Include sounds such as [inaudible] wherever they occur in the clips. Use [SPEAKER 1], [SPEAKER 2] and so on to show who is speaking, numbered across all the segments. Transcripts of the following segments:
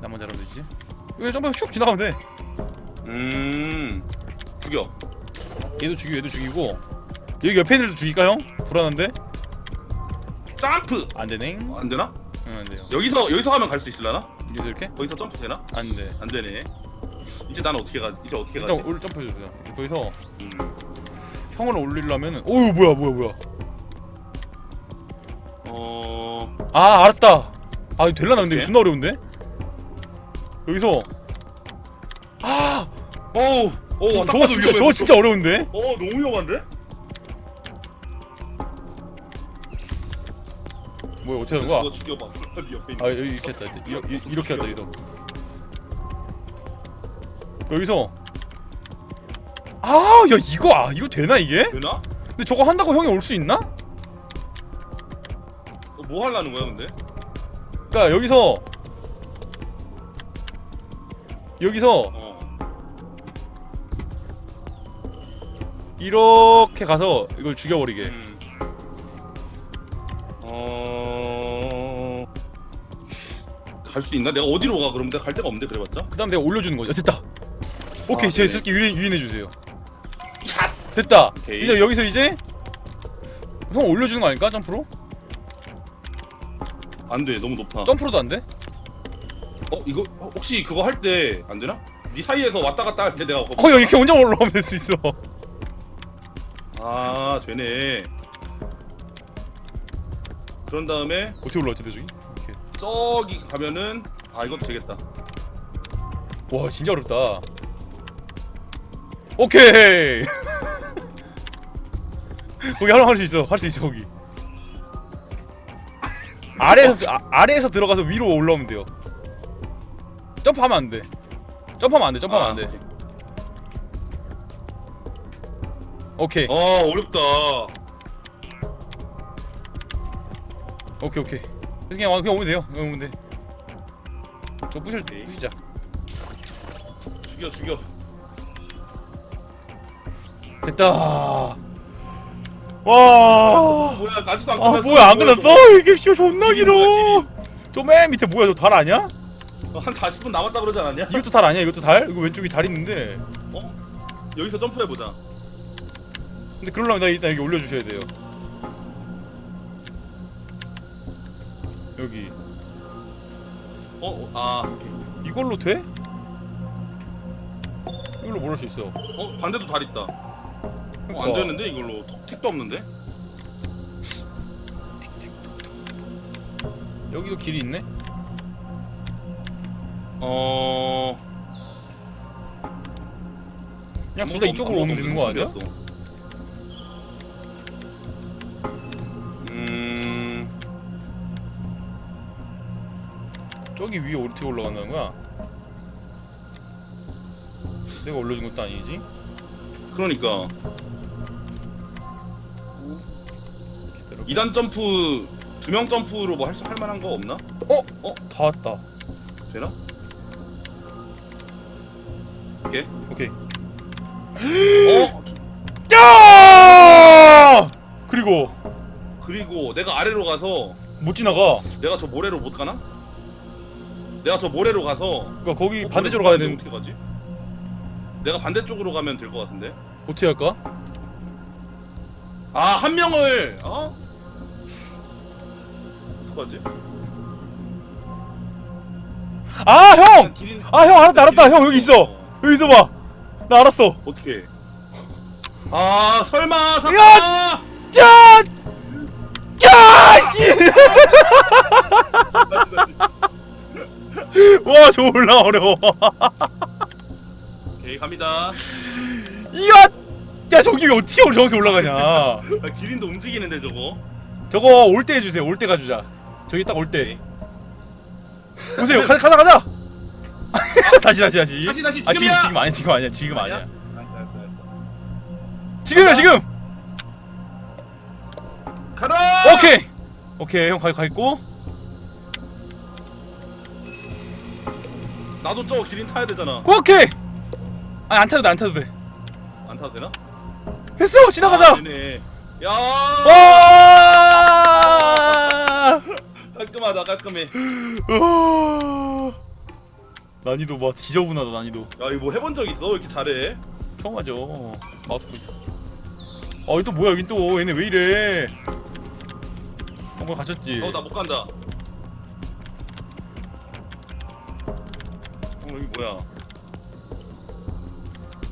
[SPEAKER 1] 나만 잘하면 되지 이거 점프 슉 지나가면 돼
[SPEAKER 2] 음 죽여
[SPEAKER 1] 얘도 죽이고 얘도 죽이고 여기 옆에 있는 애도 죽일까 형? 불안한데?
[SPEAKER 2] 점프
[SPEAKER 1] 안되네
[SPEAKER 2] 어, 안 되나?
[SPEAKER 1] 응 안돼요
[SPEAKER 2] 여기서 여기서 가면 갈 수 있을라나?
[SPEAKER 1] 여기서 이렇게?
[SPEAKER 2] 거기서 점프 되나?
[SPEAKER 1] 안돼
[SPEAKER 2] 안 되네. 이제 나는 어떻게 가? 이제 어떻게
[SPEAKER 1] 일단
[SPEAKER 2] 가지?
[SPEAKER 1] 올 점프해주세요 거기서
[SPEAKER 2] 음.
[SPEAKER 1] 형을 올리려면은 오우 뭐야 뭐야 뭐야
[SPEAKER 2] 어
[SPEAKER 1] 아 알았다 아 이거 될라나 근데 이거
[SPEAKER 2] 어떻게?
[SPEAKER 1] 존나 어려운데? 여기서 아
[SPEAKER 2] 어우 어
[SPEAKER 1] 저거 진짜 저거 진짜 어려운데?
[SPEAKER 2] 어 너무 위험한데?
[SPEAKER 1] 뭐야 어떻게 하는 거야?
[SPEAKER 2] 저거 죽여봐. 네 옆에 있는.
[SPEAKER 1] 아 여기 이렇게 했다 이렇게, 이렇게, 이렇게 했다 여기서 여기서 아야 이거 아 이거 되나 이게?
[SPEAKER 2] 되나?
[SPEAKER 1] 근데 저거 한다고 형이 올 수 있나?
[SPEAKER 2] 어, 뭐 하려는 거야 근데?
[SPEAKER 1] 그니까 여기서 여기서
[SPEAKER 2] 어.
[SPEAKER 1] 이렇게 가서 이걸 죽여버리게
[SPEAKER 2] 음. 어. 갈 수 있나? 내가 어디로 가? 그럼 내가 갈 데가 없는데 그래봤자?
[SPEAKER 1] 그 다음 내가 올려주는 거죠 됐다 오케이
[SPEAKER 2] 아,
[SPEAKER 1] 제
[SPEAKER 2] 네네.
[SPEAKER 1] 새끼 유인, 유인해 주세요
[SPEAKER 2] 샷!
[SPEAKER 1] 됐다
[SPEAKER 2] 오케이.
[SPEAKER 1] 이제 여기서 이제 형 올려주는 거 아닐까 점프로?
[SPEAKER 2] 안 돼. 너무 높아.
[SPEAKER 1] 점프로도 안 돼?
[SPEAKER 2] 어 이거 어, 혹시 그거 할 때 안 되나? 네 사이에서 왔다 갔다 할 때 내가
[SPEAKER 1] 어, 형 이렇게 혼자 올라가면 될 수 있어.
[SPEAKER 2] 아 되네. 그런 다음에
[SPEAKER 1] 어떻게 올라왔지, 내 저기? 이렇게.
[SPEAKER 2] 저기 가면은 아 이것도 되겠다.
[SPEAKER 1] 와, 진짜 어렵다. 오케이. [laughs] 거기 하나 할수 있어, 할 수 있어 거기. 아래에서 아, 아래에서 들어가서 위로 올라오면 돼요. 점프하면 안 돼. 점프하면 안 돼. 점프하면
[SPEAKER 2] 아,
[SPEAKER 1] 안 돼. 오케이,
[SPEAKER 2] 아 어렵다.
[SPEAKER 1] 오케이, 오케이. 그래서 그냥 와- 그냥 오면 돼요. 그냥 오면 돼. 저 부실
[SPEAKER 2] 오케이.
[SPEAKER 1] 부시자.
[SPEAKER 2] 죽여 죽여.
[SPEAKER 1] 됐다. 와.
[SPEAKER 2] 뭐야 아직도
[SPEAKER 1] 안아
[SPEAKER 2] 끝났어.
[SPEAKER 1] 뭐야 안
[SPEAKER 2] 뭐야,
[SPEAKER 1] 끝났어? 이게 씨발 존나 길어. 저 맨 밑에 뭐야 저 달 아니야?
[SPEAKER 2] 저거? 한 40분 남았다 그러지 않았냐?
[SPEAKER 1] 이것도 달 아니야? 이것도 달? 이거 왼쪽에 달 있는데.
[SPEAKER 2] 어? 여기서 점프해 보자.
[SPEAKER 1] 근데 그러려면 나 일단 여기 올려주셔야 돼요. 여기
[SPEAKER 2] 어? 어? 아 오케이.
[SPEAKER 1] 이걸로 돼? 이걸로 뭘할수 있어?
[SPEAKER 2] 어 반대도 달 있다. 어, 안
[SPEAKER 1] 그러니까.
[SPEAKER 2] 되는데 이걸로 톡- 택도 없는데?
[SPEAKER 1] 여기도 길이 있네?
[SPEAKER 2] 어.
[SPEAKER 1] 그냥 둘 다 이쪽으로 오면 되는 거 아니야?
[SPEAKER 2] 음.
[SPEAKER 1] 저기 위에 어떻게 올라간다는 거야? 내가 올려준 것도 아니지?
[SPEAKER 2] 그러니까
[SPEAKER 1] 기다려.
[SPEAKER 2] 2단 점프 두 명 점프로 뭐할할 만한 거 없나?
[SPEAKER 1] 어? 어? 다 왔다.
[SPEAKER 2] 되나? 이게?
[SPEAKER 1] 오케이.
[SPEAKER 2] 어?
[SPEAKER 1] 야! 그리고
[SPEAKER 2] 그리고 내가 아래로 가서
[SPEAKER 1] 못 지나가.
[SPEAKER 2] 내가 저 모래로 못 가나? 내가 저 모래로 가서
[SPEAKER 1] 그러니까 거기
[SPEAKER 2] 어,
[SPEAKER 1] 반대쪽으로 가야 되는.
[SPEAKER 2] 어떻게 가지? 내가 반대쪽으로 가면 될 것 같은데.
[SPEAKER 1] 어떻게 할까?
[SPEAKER 2] 아 한 명을 어? 어떡하지?
[SPEAKER 1] 아 형! 아 형 알았다 알았다 형 여기 있어. 여기 있어봐. 나 알았어.
[SPEAKER 2] 어떻게? 아 설마 설마
[SPEAKER 1] 야! 짠! 야! 씨! [laughs] 와 졸라 어려워.
[SPEAKER 2] 오케이 갑니다.
[SPEAKER 1] 이야! 야 저기 왜 어떻게 저렇게 올라가냐?
[SPEAKER 2] 아, 기린도 움직이는데 저거.
[SPEAKER 1] 저거 올 때 해주세요. 올 때 가주자. 저기 딱 올 때. 보세요. 가자 가자 가자. [laughs] 다시 다시 다시.
[SPEAKER 2] 다시, 다시,
[SPEAKER 1] 아, 지금
[SPEAKER 2] 지금이야!
[SPEAKER 1] 지금 아니야 지금 아니야 지금 아니야.
[SPEAKER 2] 알았어 알았어 알았어.
[SPEAKER 1] 지금이야 지금.
[SPEAKER 2] 가라.
[SPEAKER 1] 오케이. 오케이 형 가, 가 있고.
[SPEAKER 2] 나도 저 기린 타야 되잖아.
[SPEAKER 1] 오케이. 아니 안 타도 돼안 타도 돼.
[SPEAKER 2] 안 타도 되나?
[SPEAKER 1] 됐어 지나가자.
[SPEAKER 2] 아, 되네. 야.
[SPEAKER 1] 와!
[SPEAKER 2] 깔끔하다 깔끔해.
[SPEAKER 1] 와! 난이도 막 지저분하다 난이도
[SPEAKER 2] 야 이거 뭐 해본 적 있어? 왜 이렇게 잘해?
[SPEAKER 1] 처음 하죠 마우스 포인터 아 여기 또 뭐야 여긴 또 얘네 왜 이래 한번 갇혔지
[SPEAKER 2] 어 나 못 간다. 어 여기 뭐야?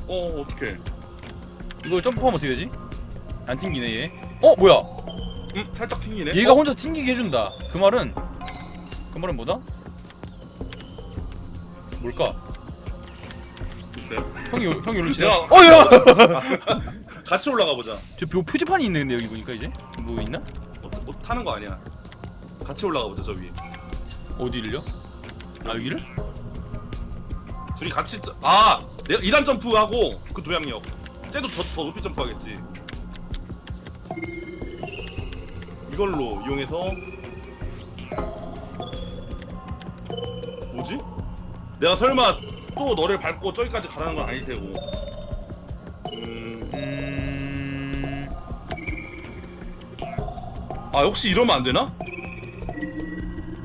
[SPEAKER 2] 어 어떡해?
[SPEAKER 1] 이거 점프하면 어떻게 되지? 안 튕기네 얘 어? 뭐야
[SPEAKER 2] 음 살짝 튕기네.
[SPEAKER 1] 얘가
[SPEAKER 2] 어?
[SPEAKER 1] 혼자 튕기게 해준다 그 말은 그 말은 뭐다? 뭘까?
[SPEAKER 2] 글쎄요.
[SPEAKER 1] 형이 요- 형이
[SPEAKER 2] 내가-
[SPEAKER 1] 어 야!
[SPEAKER 2] 같이 올라가 보자.
[SPEAKER 1] 저 표, 표지판이 있네 근데 여기 보니까 이제 뭐 있나?
[SPEAKER 2] 뭐, 뭐 타는 거 아니야? 같이 올라가 보자 저 위에.
[SPEAKER 1] 어디를요? 아 여기를?
[SPEAKER 2] 둘이 같이 점- 아 내가 2단 점프하고 그 도양력. 쟤도 더, 더 높이 점프하겠지. 이걸로 이용해서 내가 설마 또 너를 밟고 저기까지 가라는 건 아닐 테고. 음.
[SPEAKER 1] 음...
[SPEAKER 2] 아 혹시 이러면 안 되나?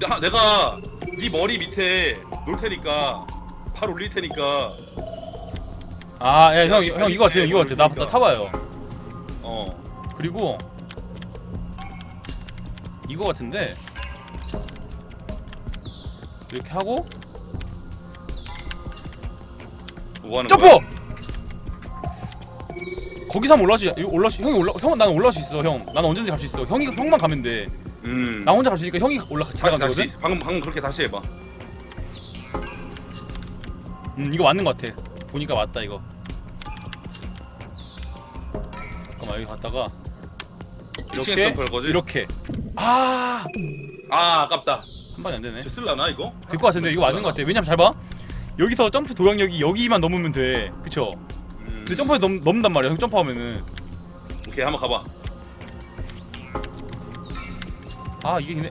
[SPEAKER 2] 야, 내가 네 머리 밑에 놓을 테니까 팔 올릴 테니까
[SPEAKER 1] 아, 야, 형, 형 이거 같아요, 이거 같아. 나, 나 타봐요.
[SPEAKER 2] 어
[SPEAKER 1] 그리고 이거 같은데 이렇게 하고
[SPEAKER 2] 뭐 하는
[SPEAKER 1] 점프!
[SPEAKER 2] 거야?
[SPEAKER 1] 거기서 하면 올라지, 이거 올라시, 형이 올라, 형, 나는 올라갈 수 있어, 형. 나는 언제든지 갈 수 있어. 형이 형만 가면 돼.
[SPEAKER 2] 음.
[SPEAKER 1] 나 혼자 갈 수 있으니까 형이 올라
[SPEAKER 2] 다시 다시
[SPEAKER 1] 거거든.
[SPEAKER 2] 방금 방금 그렇게 다시 해봐.
[SPEAKER 1] 음, 이거 맞는 것 같아. 보니까 맞다 이거. 잠깐만 여기 갔다가
[SPEAKER 2] 2층에
[SPEAKER 1] 이렇게
[SPEAKER 2] 점프할 거지?
[SPEAKER 1] 이렇게. 아,
[SPEAKER 2] 아 아깝다.
[SPEAKER 1] 한 방에 안 되네.
[SPEAKER 2] 저 쓸라나 이거?
[SPEAKER 1] 될 것 같은데 이거 맞는 것 같아. 왜냐면 잘 봐. 여기서 점프 도약력이 여기만 넘으면 돼. 그쵸?
[SPEAKER 2] 음.
[SPEAKER 1] 근데 점프에 넘, 넘는단 말이야. 형 점프하면은.
[SPEAKER 2] 오케이 한번 가봐.
[SPEAKER 1] 아 이게 있네.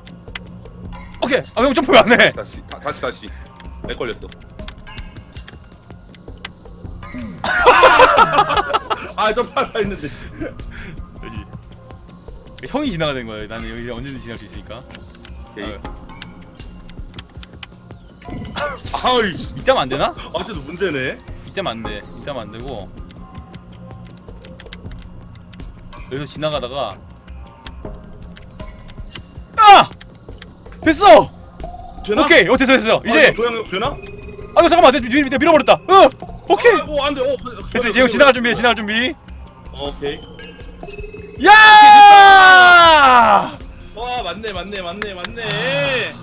[SPEAKER 1] 오케이. 아 형 점프 왜 안 해?
[SPEAKER 2] 다시 다시 다, 다시 다시. 내 걸렸어. [laughs] 아 점프하려 했는데.
[SPEAKER 1] 여기. 형이 지나가는 거야. 나는 여기 언제든지 지나갈 수 있으니까.
[SPEAKER 2] 오케이.
[SPEAKER 1] 아,
[SPEAKER 2] 아이
[SPEAKER 1] 이때면 안 되나?
[SPEAKER 2] 어째도 문제네.
[SPEAKER 1] 이때면 안 돼. 이때면 안 되고. 여기서 지나가다가 아! 됐어!
[SPEAKER 2] 되나?
[SPEAKER 1] 오케이. 어 됐어 됐어.
[SPEAKER 2] 아,
[SPEAKER 1] 이제
[SPEAKER 2] 이거 도양력 되나?
[SPEAKER 1] 아이고 잠깐만. 내, 밀, 밀, 밀어버렸다. 어! 오케이.
[SPEAKER 2] 아이고 안돼. 어,
[SPEAKER 1] 됐어 이제 형 지나갈 준비해. 지나갈 준비.
[SPEAKER 2] 어, 오케이.
[SPEAKER 1] 야!
[SPEAKER 2] 와 맞네 맞네 맞네 맞네.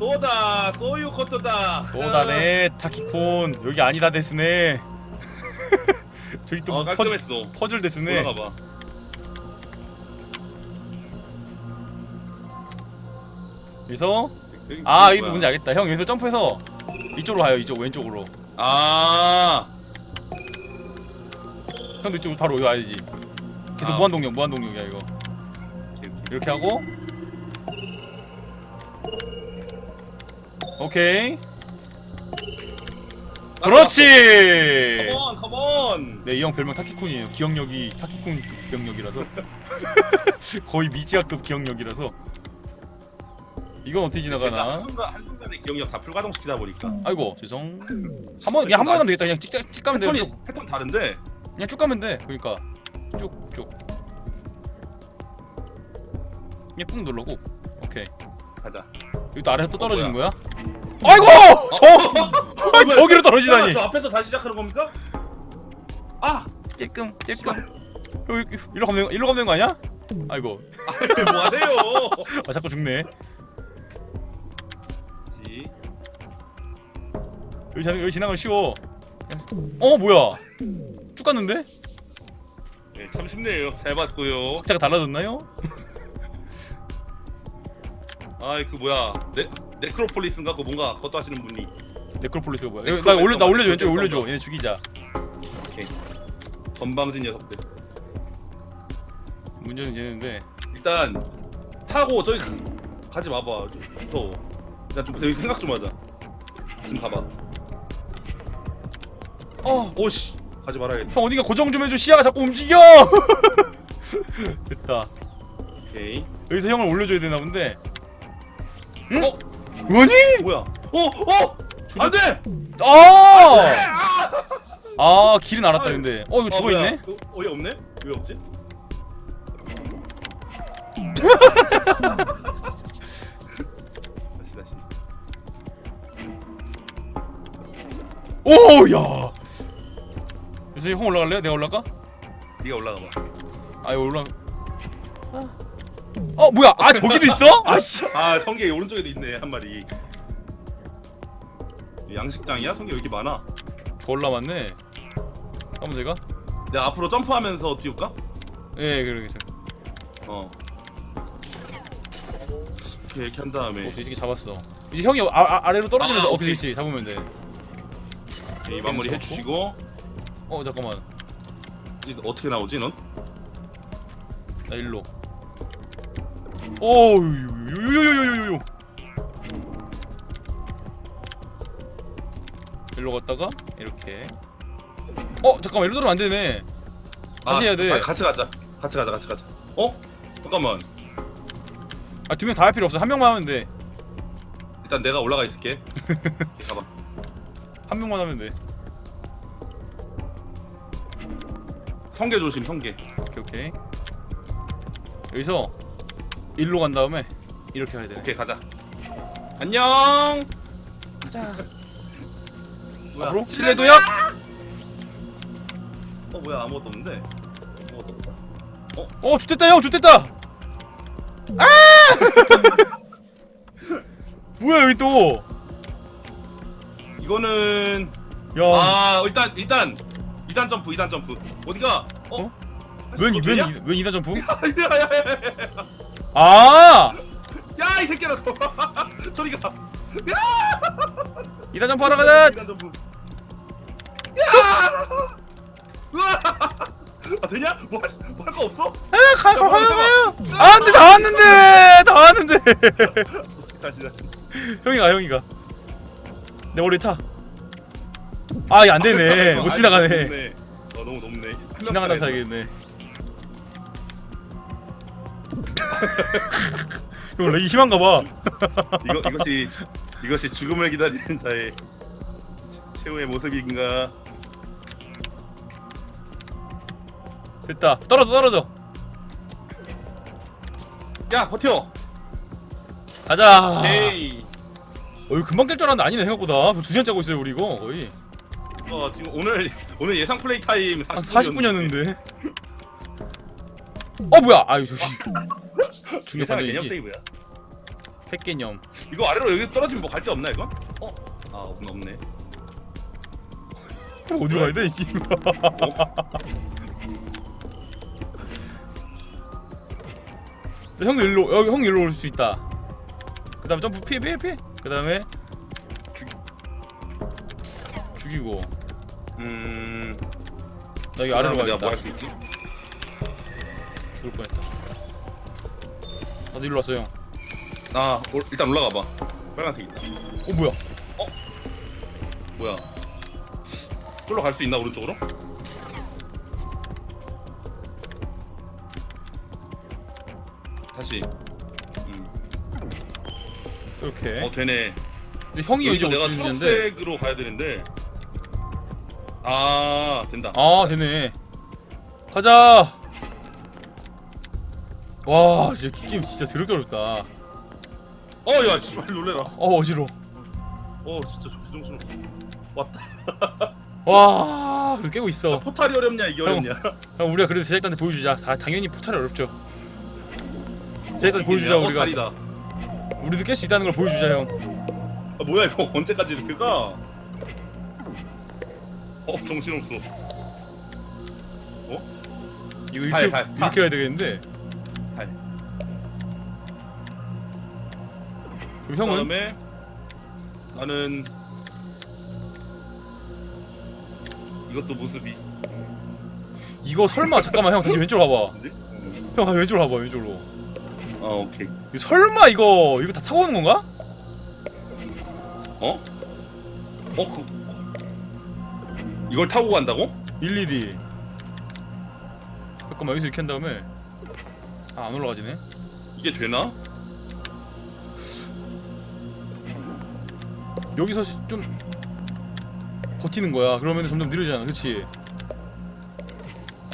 [SPEAKER 2] 소다 소유 코토다.
[SPEAKER 1] 오다네 타키콘 여기 아니다 데스네. [laughs] 저기
[SPEAKER 2] 또어
[SPEAKER 1] 퍼즐,
[SPEAKER 2] 깔끔했어.
[SPEAKER 1] 퍼즐 데스네.
[SPEAKER 2] 올라가봐.
[SPEAKER 1] 여기서
[SPEAKER 2] 여기
[SPEAKER 1] 아? 여기도 뭔지 알겠다. 형 여기서 점프해서 이쪽으로 가요. 이쪽 왼쪽으로.
[SPEAKER 2] 아
[SPEAKER 1] 형도 이쪽 바로 여기 와야지. 계속
[SPEAKER 2] 아,
[SPEAKER 1] 무한 동력 무한 동력이야 이거. 이렇게 하고 오케이. 그렇지.
[SPEAKER 2] 컴온 컴온.
[SPEAKER 1] 네, 이 형 별명 타키쿤이에요. 기억력이 타키쿤 기억력이라서 [laughs] 거의 미지아급 기억력이라서 이건 어떻게 지나가나?
[SPEAKER 2] 한순간 한순간에 기억력 다 불가동시키다 보니까
[SPEAKER 1] 아이고 죄송. 한번 그냥 한번 가면 되겠다. 그냥 찍, 찍 가면 돼.
[SPEAKER 2] 패턴이 패턴 다른데
[SPEAKER 1] 그냥 쭉 가면 돼. 그러니까 쭉 쭉. 그냥 꾹 누르고 오케이.
[SPEAKER 2] 가자.
[SPEAKER 1] 여기 또 아래서 또 떨어지는
[SPEAKER 2] 뭐야?
[SPEAKER 1] 거야? 아이고 저
[SPEAKER 2] 어, 뭐야?
[SPEAKER 1] 저기로 떨어지다니.
[SPEAKER 2] 저 앞에서 다시 시작하는 겁니까? 아
[SPEAKER 1] 찔끔 찔끔. 여기 일로 가면 되는- 일로 가면 되는 거 아니야? 아이고
[SPEAKER 2] 뭐 하세요? [laughs]
[SPEAKER 1] 아 자꾸 죽네.
[SPEAKER 2] 지.
[SPEAKER 1] 여기, 지- 여기 지나가면 쉬워. 어 뭐야? 쭉 갔는데?
[SPEAKER 2] 네, 참 쉽네요. 잘 봤고요.
[SPEAKER 1] 박자가 달라졌나요? [laughs]
[SPEAKER 2] 아이 그 뭐야 네 네크로폴리스인가 그 뭔가 그것도 하시는 분이.
[SPEAKER 1] 네크로폴리스가 뭐야?
[SPEAKER 2] 네크로-
[SPEAKER 1] 여기 나 올려 나 올려줘 왼쪽에 올려줘. 얘네 죽이자.
[SPEAKER 2] 오케이. 건방진 녀석들.
[SPEAKER 1] 문제는 되는데.
[SPEAKER 2] 일단 타고 저기 가지 마봐. 좀 무서워. 일단 좀 여기 생각 좀 하자. 지금 가봐.
[SPEAKER 1] 어.
[SPEAKER 2] 오씨 가지 말아야겠다.
[SPEAKER 1] 형 어디가 고정 좀 해줘. 시야가 자꾸 움직여. [laughs] 됐다.
[SPEAKER 2] 오케이.
[SPEAKER 1] 여기서 형을 올려줘야 되나 본데. 응?
[SPEAKER 2] 어
[SPEAKER 1] 뭐니?
[SPEAKER 2] 뭐야? 어 어. 안돼
[SPEAKER 1] 아! 아 길은 알았다 근데 어 이거 죽어 있네?
[SPEAKER 2] 어이 없네 왜 없지 [laughs] 다시 다시
[SPEAKER 1] 오야 그래서 형 올라갈래요? 내가 올라가?
[SPEAKER 2] 네가 올라가 봐
[SPEAKER 1] 아 이거 올라 어 뭐야? 아 저기도 있어? 아씨.
[SPEAKER 2] 아 성게 오른쪽에도 있네 한 마리. 양식장이야? 성게 왜 이렇게 많아?
[SPEAKER 1] 졸라 많네. 한번 제가?
[SPEAKER 2] 내가 앞으로 점프하면서 띄울까?
[SPEAKER 1] 예 그러게 저
[SPEAKER 2] 어. 이렇게 이렇게 한 다음에.
[SPEAKER 1] 어, 돼지기 잡았어. 이제 형이 아, 아, 아래로 떨어지면서
[SPEAKER 2] 아,
[SPEAKER 1] 어
[SPEAKER 2] 오케이.
[SPEAKER 1] 그치 그치 잡으면 돼어
[SPEAKER 2] 이 마무리 해주시고.
[SPEAKER 1] 잠깐만.
[SPEAKER 2] 이제 어떻게 나오지 넌?
[SPEAKER 1] 나 일로 오유유유유유유유 일로 갔다가 이렇게. 어 잠깐만 일로 들어가면 안 되네. 다시 해야 돼.
[SPEAKER 2] 아, 같이 가자. 같이 가자 같이 가자. 어? 잠깐만.
[SPEAKER 1] 아 두 명 다 할 필요 없어. 한 명만 하면 돼 한
[SPEAKER 2] 일단 내가 올라가 있을게. [laughs] 가봐.
[SPEAKER 1] 명만 하면 돼.
[SPEAKER 2] 성게 조심 성게.
[SPEAKER 1] 오케이 오케이. 여기서 일로 간 다음에 이렇게 가야 돼.
[SPEAKER 2] 오케이 가자. 안녕!
[SPEAKER 1] 가자. [laughs] 앞으로? 실내도약
[SPEAKER 2] 어 뭐야? 아무것도 없는데? 아무것도 없다.
[SPEAKER 1] 어? 좋됐다 형 좋됐다! 아! [laughs] 뭐야 여기 또야
[SPEAKER 2] 이거는 아 일단 일단! 2단 점프 2단 점프. 어디가? 어?
[SPEAKER 1] 어? 웬, 웬,
[SPEAKER 2] 되냐?
[SPEAKER 1] 웬 이단 점프? [laughs]
[SPEAKER 2] 야야야야 야
[SPEAKER 1] 아!
[SPEAKER 2] 이 새끼라 너 [laughs] 저리 가
[SPEAKER 1] 이단 점프 하러 가자!
[SPEAKER 2] 2단 점프 야 으아 [laughs] 아 되냐? 뭐할 거 없어?
[SPEAKER 1] 에, 가, 가, 가요, 가요! 아, 안 돼, 다 왔는데! 다 왔는데! [laughs]
[SPEAKER 2] 다시 다시
[SPEAKER 1] 형이 가, 형이 가. 내 머리 타. 아, 이게 안 되네. 못
[SPEAKER 2] 아니,
[SPEAKER 1] 지나가네.
[SPEAKER 2] 높네. 어 너무 높네
[SPEAKER 1] 지나간다 사야겠네. [laughs] 형, 렉이 심한가 봐.
[SPEAKER 2] 이거 이것이 이것이 죽음을 기다리는 자의 최후의 모습인가?
[SPEAKER 1] 됐다. 떨어져, 떨어져.
[SPEAKER 2] 야 버텨.
[SPEAKER 1] 가자.
[SPEAKER 2] 오케이.
[SPEAKER 1] 어, 이거 금방 깰 줄 알았는데 아니네, 생각보다. 두 시간 짜고 있어요, 우리 이거. 거의.
[SPEAKER 2] 어 지금 오늘 오늘 예상 플레이 타임
[SPEAKER 1] 한
[SPEAKER 2] 40
[SPEAKER 1] 40분이었는데. 어, 뭐야! 아유, 저씨. 중력
[SPEAKER 2] 예상 개념
[SPEAKER 1] 관절이지.
[SPEAKER 2] 세이브야.
[SPEAKER 1] 팩 개념.
[SPEAKER 2] 이거 아래로 여기 떨어지면 뭐 갈 데 없나 이거? 어? 아 없네 없네. [laughs]
[SPEAKER 1] 어디로 가야 돼, 이씨. [laughs] 형도 일로 여기 형 일로 올 수 있다. 그 다음에 점프 피해 피해 피해. 그 다음에 죽 죽이고
[SPEAKER 2] 음.
[SPEAKER 1] 나 여기 아래로 가야겠다.
[SPEAKER 2] 뭐할 수 있지?
[SPEAKER 1] 죽을 뻔했다. 나도 일로 왔어 형.
[SPEAKER 2] 아 올- 일단 올라가 봐. 빨간색 있다.
[SPEAKER 1] 어 뭐야?
[SPEAKER 2] 뭐야? 저로 갈수 있나 오른쪽으로? 다시. 음.
[SPEAKER 1] 이렇게.
[SPEAKER 2] 어 되네.
[SPEAKER 1] 근데 형이 이제
[SPEAKER 2] 여기서 내가
[SPEAKER 1] 올수 있는데.
[SPEAKER 2] 초록색으로 가야 되는데. 아 된다.
[SPEAKER 1] 아 되네. 가자. 와 진짜 이 게임 진짜 더럽게 어렵다.
[SPEAKER 2] 어야 씨발 놀래라.
[SPEAKER 1] 어 어지러.
[SPEAKER 2] 어 진짜 정신 없어. 왔다.
[SPEAKER 1] 와 그래도 깨고 있어.
[SPEAKER 2] 포탈이 어렵냐 이게
[SPEAKER 1] 형.
[SPEAKER 2] 어렵냐?
[SPEAKER 1] 형 우리가 그래도 제작자한테 보여주자. 다 당연히 포탈이 어렵죠. 제작자한테 보여주자
[SPEAKER 2] 어,
[SPEAKER 1] 우리가.
[SPEAKER 2] 다리다.
[SPEAKER 1] 우리도 깰 수 있다는 걸 보여주자 형.
[SPEAKER 2] 아, 뭐야 이거 언제까지 이렇게 가? 어 정신 없어.
[SPEAKER 1] 이거
[SPEAKER 2] 발,
[SPEAKER 1] 이렇게
[SPEAKER 2] 발, 발.
[SPEAKER 1] 이렇게 가야 되겠는데. 그럼 형은
[SPEAKER 2] 그다음에 나는 이것도 모습이.
[SPEAKER 1] 이거 설마 잠깐만 형 다시 [laughs] 왼쪽으로 가봐.
[SPEAKER 2] 뭔지?
[SPEAKER 1] 형 다시 왼쪽으로 가봐 왼쪽으로.
[SPEAKER 2] 아 오케이.
[SPEAKER 1] 이거 설마 이거 이거 다 타고 오는 건가?
[SPEAKER 2] 어? 어 그. 이걸 타고 간다고?
[SPEAKER 1] 일일이. 잠깐만 여기서 이렇게 한 다음에 아 안 올라가지네.
[SPEAKER 2] 이게 되나?
[SPEAKER 1] 여기서 시- 좀 버티는 거야. 그러면 점점 느려지잖아. 그렇지?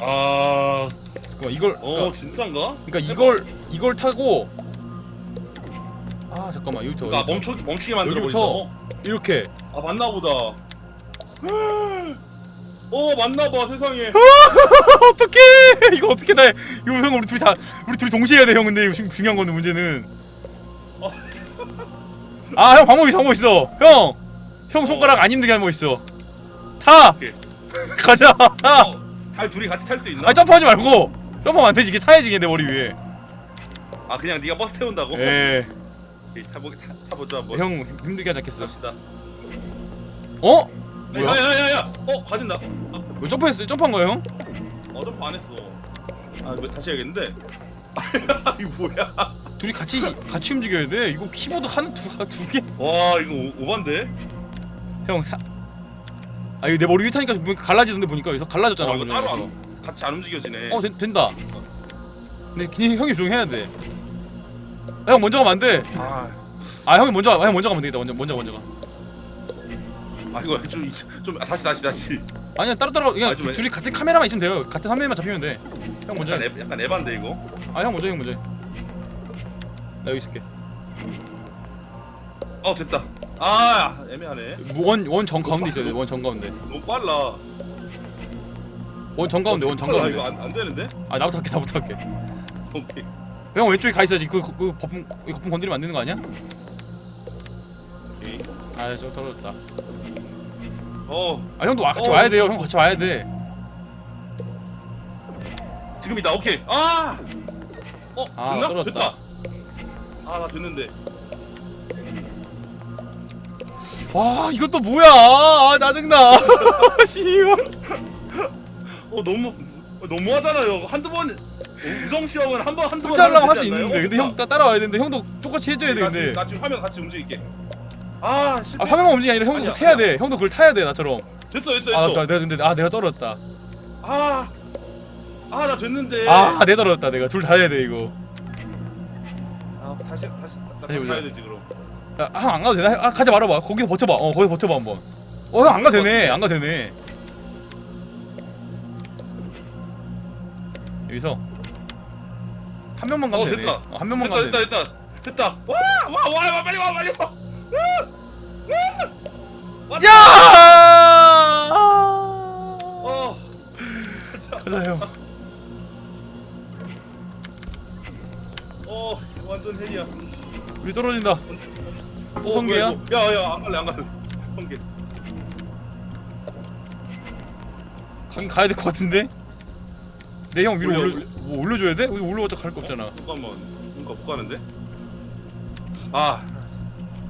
[SPEAKER 2] 아,
[SPEAKER 1] 잠깐만 이걸
[SPEAKER 2] 어
[SPEAKER 1] 그러니까,
[SPEAKER 2] 진짜인가?
[SPEAKER 1] 그러니까 이걸 이걸 타고 아 잠깐만 여기부터
[SPEAKER 2] 그러니까
[SPEAKER 1] 여기부터.
[SPEAKER 2] 멈추 멈추게 만들어
[SPEAKER 1] 여기부터.
[SPEAKER 2] 버린다고?
[SPEAKER 1] 이렇게
[SPEAKER 2] 아 맞나 보다. [gasps] 어 맞나 봐 세상에. [laughs]
[SPEAKER 1] 어떻게 이거 어떻게 다 해? 이거 형 우리 둘이 다 우리 둘이 동시에 해야 돼 형 근데 중- 중요한 거는 문제는
[SPEAKER 2] 어.
[SPEAKER 1] 아 형 방법 있어 방법 있어 형 형 손가락 안 힘들게 하는 거 있어 타
[SPEAKER 2] 오케이. [laughs]
[SPEAKER 1] 가자 타
[SPEAKER 2] 어, 달 둘이 같이 탈 수 있나?
[SPEAKER 1] 아 점프하지 말고 점프하면 안 되지 이게 타야지 이게 내 머리 위에
[SPEAKER 2] 아 그냥 네가 버스 태운다고? 오케이, 타보 타, 타보자 뭐.
[SPEAKER 1] 힘들게 하지 않겠어
[SPEAKER 2] 갑시다.
[SPEAKER 1] 어? 뭐야?
[SPEAKER 2] 야야야야. 어 가진다. 어,
[SPEAKER 1] 왜 점프했어 점프한 거야 형?
[SPEAKER 2] 어 점프 안 했어. 아 이거 다시 해야겠는데. [laughs] 이거 뭐야?
[SPEAKER 1] 둘이 같이 같이 움직여야 돼 이거 키보드 하는 두두 개
[SPEAKER 2] 와 이거 오, 오반데?
[SPEAKER 1] 형 사... 아 이거 내 머리 위에 타니까 뭐 갈라지던데 보니까 여기서 갈라졌잖아
[SPEAKER 2] 어, 이거 따로. 안 같이 안 움직여지네.
[SPEAKER 1] 어 된, 된다 근데 그냥 형이 조용해야 돼형 먼저 가면 안 돼
[SPEAKER 2] 아,
[SPEAKER 1] 아 형이 먼저 가 형 먼저 가면 되겠다 먼저 먼저 가, 먼저 가
[SPEAKER 2] 아 이거 좀좀 다시 다시 다시.
[SPEAKER 1] 아니야 따로 따로 그냥
[SPEAKER 2] 아, 좀 해.
[SPEAKER 1] 둘이 같은 카메라만 있으면 돼요 같은 화면만 잡히면 돼 형 먼저
[SPEAKER 2] 약간 에, 약간 에반데 이거.
[SPEAKER 1] 해아형 먼저 해, 형 먼저 해. 나 여기 있을게
[SPEAKER 2] 어 됐다. 아 애매하네.
[SPEAKER 1] 원원 정 가운데 있어야 돼 원 정 가운데
[SPEAKER 2] 너무 빨라.
[SPEAKER 1] 원정 가운데 원정
[SPEAKER 2] 빨라,
[SPEAKER 1] 가운데
[SPEAKER 2] 이거 안, 안 되는데?
[SPEAKER 1] 아 나부터 할게 나부터 할게
[SPEAKER 2] 오케이.
[SPEAKER 1] 형 왼쪽에 가 있어야지 그, 그, 그 거품 이 거품 건드리면 안 되는 거 아니야?
[SPEAKER 2] 오케이.
[SPEAKER 1] 아저 떨어졌다
[SPEAKER 2] 어
[SPEAKER 1] 아 형도 와, 같이
[SPEAKER 2] 어,
[SPEAKER 1] 와야 돼요 형 같이 와야 돼
[SPEAKER 2] 지금이다. 오케이. 아. 어
[SPEAKER 1] 아,
[SPEAKER 2] 됐나?
[SPEAKER 1] 떨어졌다.
[SPEAKER 2] 됐다. 아나 됐는데.
[SPEAKER 1] 와 이것도 뭐야 아 짜증나 [laughs] 씨발
[SPEAKER 2] 어 너무 어, 너무하잖아요. 한두 번 어, 우정 시험은 한 번 한두 번
[SPEAKER 1] 혼자 하려면 할
[SPEAKER 2] 하면
[SPEAKER 1] 수? 있는데 근데
[SPEAKER 2] 어,
[SPEAKER 1] 형 따, 따라와야 되는데 형도 똑같이 해줘야
[SPEAKER 2] 돼나 지금,
[SPEAKER 1] 근데
[SPEAKER 2] 나 지금 화면 같이 움직일게. 아 실패.
[SPEAKER 1] 아 화면만 움직이 아니라 형도
[SPEAKER 2] 아니야,
[SPEAKER 1] 해야
[SPEAKER 2] 아니야.
[SPEAKER 1] 돼 형도 그걸 타야 돼 나처럼
[SPEAKER 2] 됐어 됐어 됐어.
[SPEAKER 1] 아 나, 내가 근데 아 내가 떨어졌다
[SPEAKER 2] 아. 아 나 됐는데.
[SPEAKER 1] 아 내가 떨어졌다 내가 둘 다 해야 돼 이거
[SPEAKER 2] 아, 다시 다시 나
[SPEAKER 1] 다시
[SPEAKER 2] 다시
[SPEAKER 1] 보자.
[SPEAKER 2] 가야 되지 그럼.
[SPEAKER 1] 형안 가도 되나? 아 가지 말아봐 거기서 버텨봐 어 거기서 버텨봐 한번 어 형 안 가도 되네 안 가도 되네 여기서 한 명만 가면
[SPEAKER 2] 어,
[SPEAKER 1] 되네
[SPEAKER 2] 됐다.
[SPEAKER 1] 어, 한 명만
[SPEAKER 2] 됐다
[SPEAKER 1] 가면
[SPEAKER 2] 됐다
[SPEAKER 1] 되네
[SPEAKER 2] 됐다 됐다. 와와와 와, 빨리 와 빨리 와. 왔다.
[SPEAKER 1] 야!
[SPEAKER 2] 어. 가자.
[SPEAKER 1] 가자 형
[SPEAKER 2] 완전 헬이야.
[SPEAKER 1] 우리 떨어진다 또 성게야?
[SPEAKER 2] 야야 안 갈래 안 갈래. 성게.
[SPEAKER 1] 가긴 가야 될 것 같은데? 내 형 위로
[SPEAKER 2] 올려,
[SPEAKER 1] 올려,
[SPEAKER 2] 올려.
[SPEAKER 1] 뭐 올려줘야 돼? 우리 올라가자 갈 거 없잖아
[SPEAKER 2] 잠깐만. 뭔가 못 가는데? 아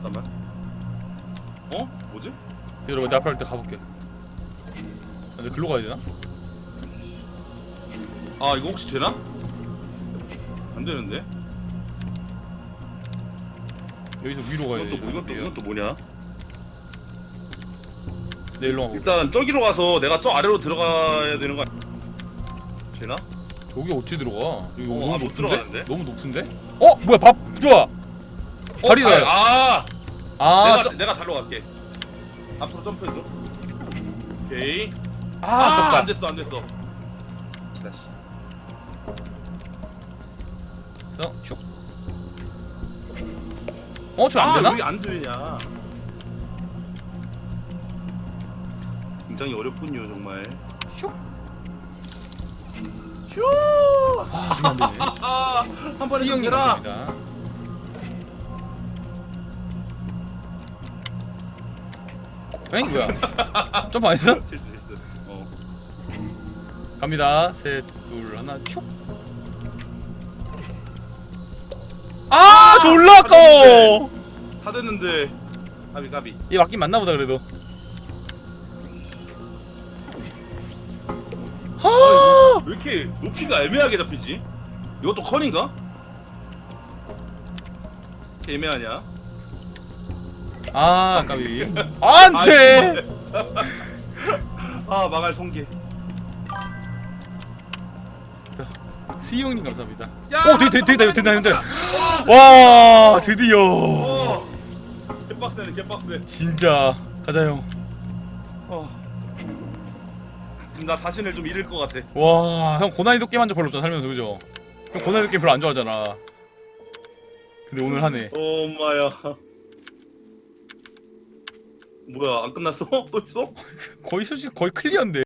[SPEAKER 2] 잠깐만. 어? 뭐지?
[SPEAKER 1] 여러분 내 앞에 할때 가볼게 아, 내가 글로 가야 되나?
[SPEAKER 2] 아 이거 혹시 되나? 안 되는데?
[SPEAKER 1] 여기서 위로 가야
[SPEAKER 2] 이건
[SPEAKER 1] 돼
[SPEAKER 2] 또, 뭐- 이건 또, 이건 또 뭐냐?
[SPEAKER 1] 내 일로 가볼게
[SPEAKER 2] 일단 저기로 가서 내가 저 아래로 들어가야 되는 거 아니야? 되나?
[SPEAKER 1] 여기 어떻게 들어가? 여기
[SPEAKER 2] 어,
[SPEAKER 1] 너무
[SPEAKER 2] 아, 못
[SPEAKER 1] 높은데?
[SPEAKER 2] 들어가는데?
[SPEAKER 1] 너무 높은데? 어? 뭐야 밥 좋아
[SPEAKER 2] 어,
[SPEAKER 1] 다리다.
[SPEAKER 2] 아, 아
[SPEAKER 1] 아,
[SPEAKER 2] 내가
[SPEAKER 1] 저,
[SPEAKER 2] 내가 달러 갈게. 앞으로 점프해줘. 오케이.
[SPEAKER 1] 아,
[SPEAKER 2] 아,
[SPEAKER 1] 아깝다
[SPEAKER 2] 안 됐어 안 됐어. 다시.
[SPEAKER 1] 그래서 슉 어? 저안
[SPEAKER 2] 아
[SPEAKER 1] 되나?
[SPEAKER 2] 여기 안 되냐? 굉장히 어렵군요 정말.
[SPEAKER 1] 슉
[SPEAKER 2] 휴!
[SPEAKER 1] 아안 되네
[SPEAKER 2] 아, [laughs] 한 번에 [laughs] 좀 되라.
[SPEAKER 1] 감사합니다 에잉 뭐야 점프 안 했어?
[SPEAKER 2] 실수 실수. 어.
[SPEAKER 1] 갑니다 셋 둘 하나 슉 아, 졸라 아까워.
[SPEAKER 2] 다 됐는데. 가비 가비.
[SPEAKER 1] 얘 맞긴 맞나 보다 그래도. 하!
[SPEAKER 2] 왜 이렇게 높이가 애매하게 잡히지? 이것도 컨인가? 이렇게 애매하냐?
[SPEAKER 1] 아, 까비. 안 돼. [laughs]
[SPEAKER 2] 아 망할 성게.
[SPEAKER 1] 수희 형님 감사합니다.
[SPEAKER 2] 야!
[SPEAKER 1] 오, 되, 되, 된다, 된다, 된다.
[SPEAKER 2] 와!
[SPEAKER 1] 와, 드디어.
[SPEAKER 2] 어! 개빡세네 개빡세
[SPEAKER 1] 진짜 가자 형.
[SPEAKER 2] 어. 지금 나 자신을 좀 잃을 것 같아
[SPEAKER 1] 와, 형 고난이도 게임 한 적 별로 없잖아 살면서 그죠? 형 고난이도 게임 별로 안 좋아하잖아. 근데 오늘 하네.
[SPEAKER 2] 엄마야 뭐야 안 끝났어? [laughs] 또 있어?
[SPEAKER 1] 거의 솔직히 거의 클리어인데.